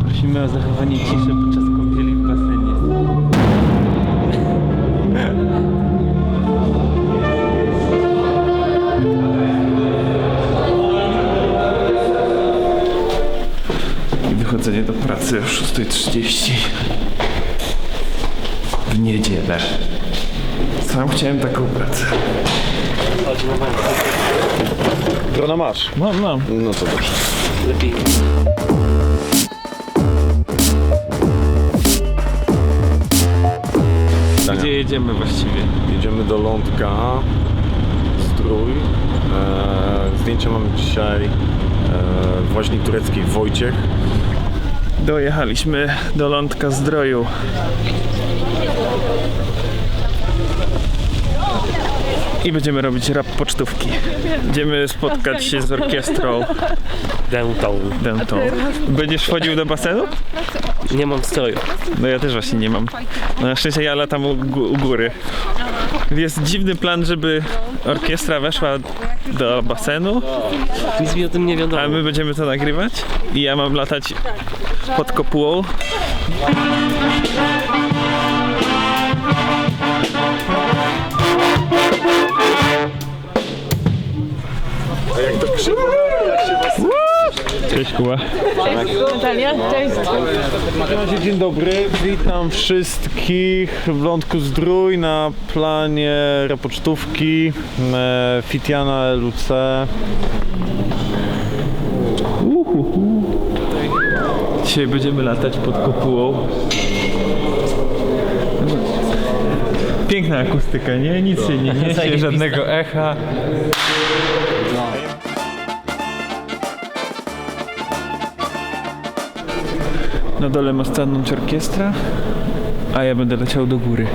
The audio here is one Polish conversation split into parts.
Prosimy o zachowanie ciszy podczas kąpieli w basenie. I wychodzenie do pracy o 6.30 w niedzielę. Sam chciałem taką pracę. Drona masz. Mam, mam. No to dobrze. Lepiej. Gdzie jedziemy właściwie? Jedziemy do lądka. Strój. E, zdjęcia mamy dzisiaj. E, woźnik turecki Wojciech. Dojechaliśmy do lądka zdroju. I będziemy robić rap pocztówki. Będziemy spotkać się z orkiestrą Dętą. dętą. Będziesz wchodził do basenu? Nie mam stroju. No ja też właśnie nie mam. No na szczęście ja latam u, u góry. Jest dziwny plan, żeby orkiestra weszła do basenu, Nic mi o tym nie wiadomo. a my będziemy to nagrywać i ja mam latać pod kopułą. Cześć Kuba. Natalia, cześć. Cześć, dzień dobry. Witam wszystkich w Lądku Zdrój na planie repocztówki e, Fitiana LUC. Dzisiaj będziemy latać pod kopułą. Piękna akustyka, nie? Nic się nie niesie, żadnego echa. Na dole ma stanąć orkiestra, a ja będę leciał do góry.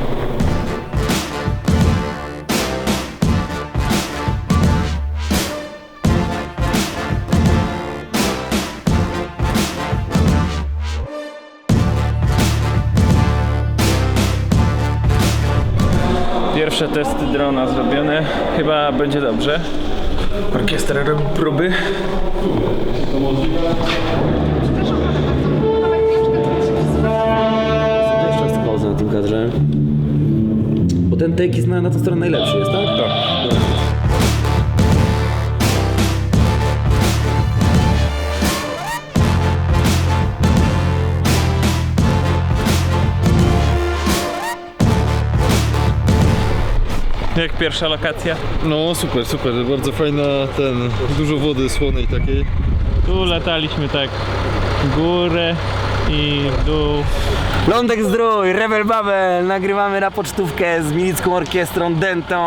Pierwsze testy drona zrobione. Chyba będzie dobrze. Orkiestra robi próby. Ten take jest na, na tą stronę najlepszy, jest tak? Tak. Jak pierwsza lokacja. No super, super. Bardzo fajna ten, dużo wody słonej takiej. Tu lataliśmy tak w górę i w dół. Lądek Zdrój, Rebel Babel, nagrywamy na pocztówkę z milicką orkiestrą Dentą.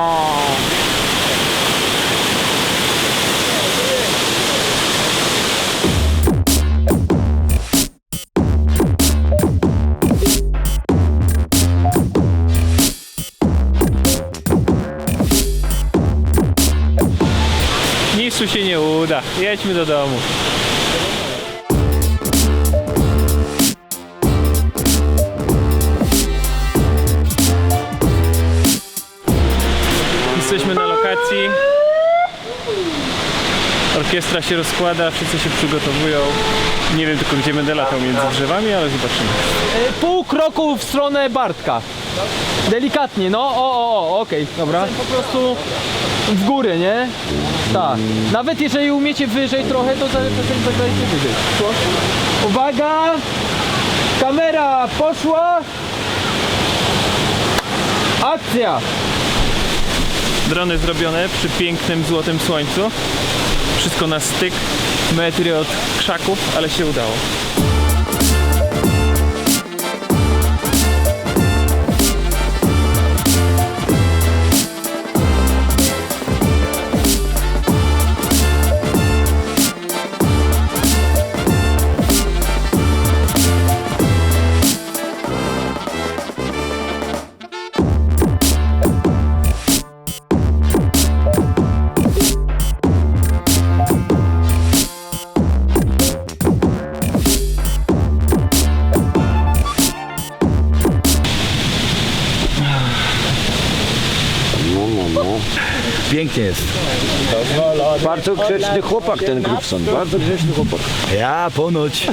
Niczym się nie uda. Jedźmy do domu. Orkiestra się rozkłada, wszyscy się przygotowują. Nie wiem tylko gdzie będę latał między drzewami, ale zobaczymy. Pół kroku w stronę Bartka. Delikatnie, no, o, o, o, okej, dobra. Po prostu w górę, nie? Tak. Nawet jeżeli umiecie wyżej trochę, to zagrajcie wyżej. Uwaga! Kamera poszła! Akcja! Drony zrobione przy pięknym złotym słońcu. Wszystko na styk, metry od krzaków, ale się udało. Pięknie jest. Bardzo grzeczny chłopak ten Grubson, bardzo grzeczny chłopak. Ja ponoć.